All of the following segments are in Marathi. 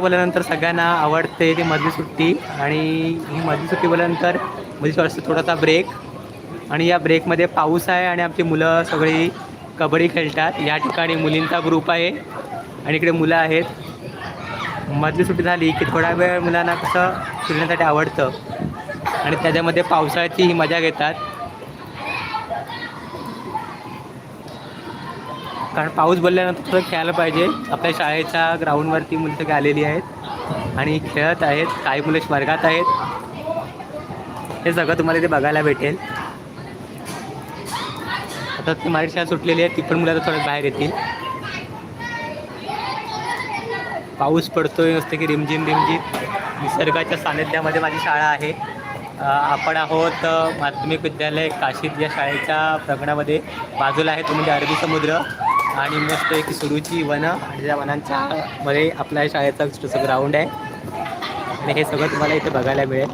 बोलल्यानंतर सगळ्यांना आवडते ती मधली सुट्टी आणि ही मधली सुट्टी बोलल्यानंतरमध्ये वाटतं थोडासा ब्रेक आणि या ब्रेकमध्ये पाऊस आहे आणि आमची मुलं सगळी कबड्डी खेळतात. या ठिकाणी मुलींचा ग्रुप आहे आणि इकडे मुलं आहेत. मधली सुट्टी झाली की थोडा वेळ मुलांना कसं फिरण्यासाठी आवडतं. आणि त्याच्यामध्ये पावसाळ्याची ही मजा घेतात. कारण पाऊस बोलल्यानंतर थोडं खेळायला पाहिजे. आपल्या शाळेच्या ग्राउंडवरती मुलं सगळी आलेली आहेत. आणि खेळत आहेत. काही मुलं वर्गात आहेत. हे सगळं तुम्हाला इथे बघायला भेटेल. आता ती माझी शाळा सुटलेली आहे. ती पण मुलं आता थोडं बाहेर येतील. पाऊस पडतोय नुसते की रिमझिम रिमझिम. निसर्गाच्या सानिध्यामध्ये माझी शाळा आहे. आपण आहोत माध्यमिक विद्यालय काशीद या शाळेच्या प्रांगणामध्ये. बाजूला आहे तो म्हणजे अरबी समुद्र. आणि मस्त एक सुरूची वनं आणि त्या वनांच्या मध्ये आपल्या शाळेचं छोटंसं ग्राउंड आहे. आणि हे सगळं तुम्हाला इथे बघायला मिळेल.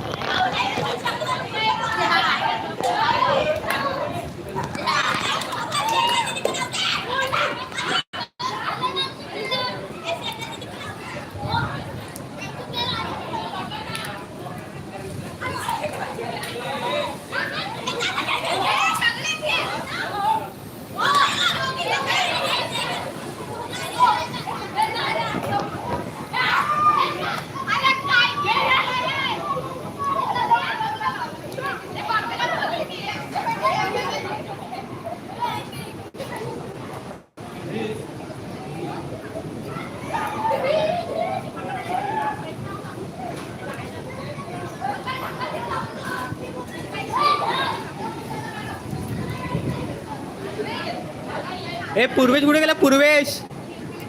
ए पूर्वेश कुठे गेला? पूर्वेश.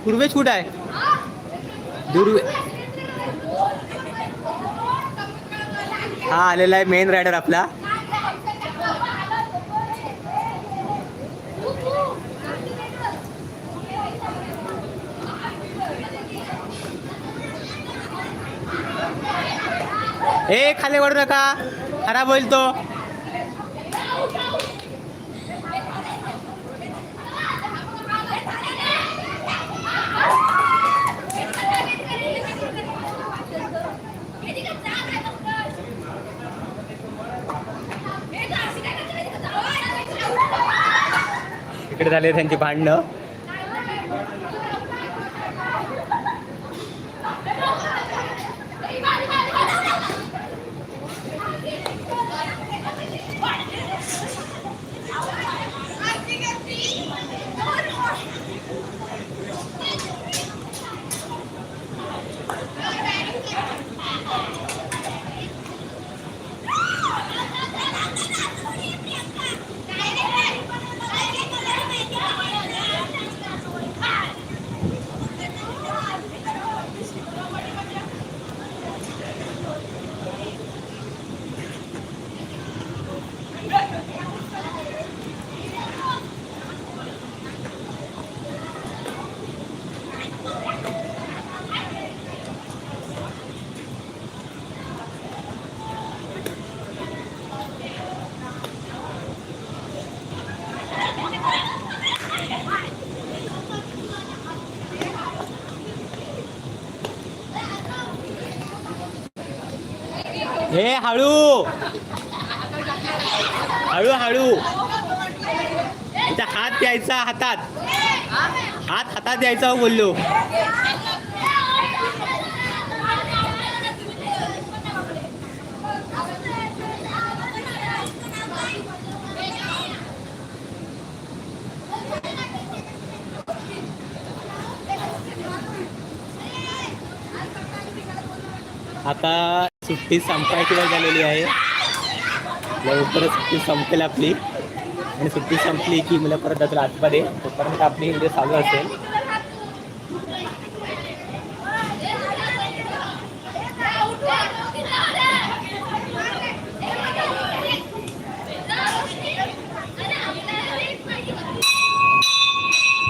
पूर्वेश कुठं आहे? दुर्वे हा आलेला आहे मेन रायडर आपला. ए खाली वळू नका. खराब होईल तो. इकडे झाले त्यांची भांडणं. हे हळू. हळू हळू. इथं हात द्यायचा हातात. हात हातात द्यायचा हो बोललो. आता सुट्टी संपायची वेळ झालेली आहे. लवकरच सुट्टी संपेल आपली. आणि सुट्टी संपली की मला परत जातो आतमध्ये तोपर्यंत आपली व्हिडिओ चालू असेल.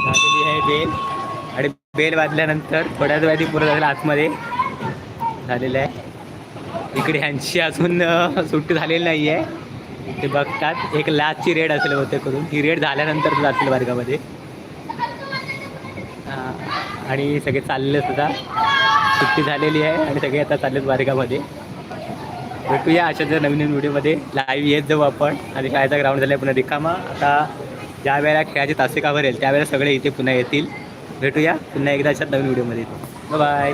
झालेली आहे बेल. आणि बेल वाजल्यानंतर थोड्याच वेळात पूर्ण झालेला आतमध्ये झालेलं आहे. इकडे ह्यांची अजून सुट्टी झालेली नाही आहे ते बघतात. एक लाचची रेड असेल होते करून. ही रेड झाल्यानंतर जातील वर्गामध्ये. आणि सगळे चालले सुद्धा सुट्टी झालेली आहे आणि सगळे आता चाललेत वर्गामध्ये. भेटूया अशा जर नवीन नवीन व्हिडिओमध्ये. लाईव्ह येत जाऊ आपण. आणि शाळेचा ग्राउंड झाला पुन्हा रिकामा. आता ज्या वेळेला खेळाचे तासे का भरेल त्यावेळेला सगळे इथे पुन्हा येतील. भेटूया पुन्हा एकदा अशाच नवीन व्हिडिओमध्ये. बाय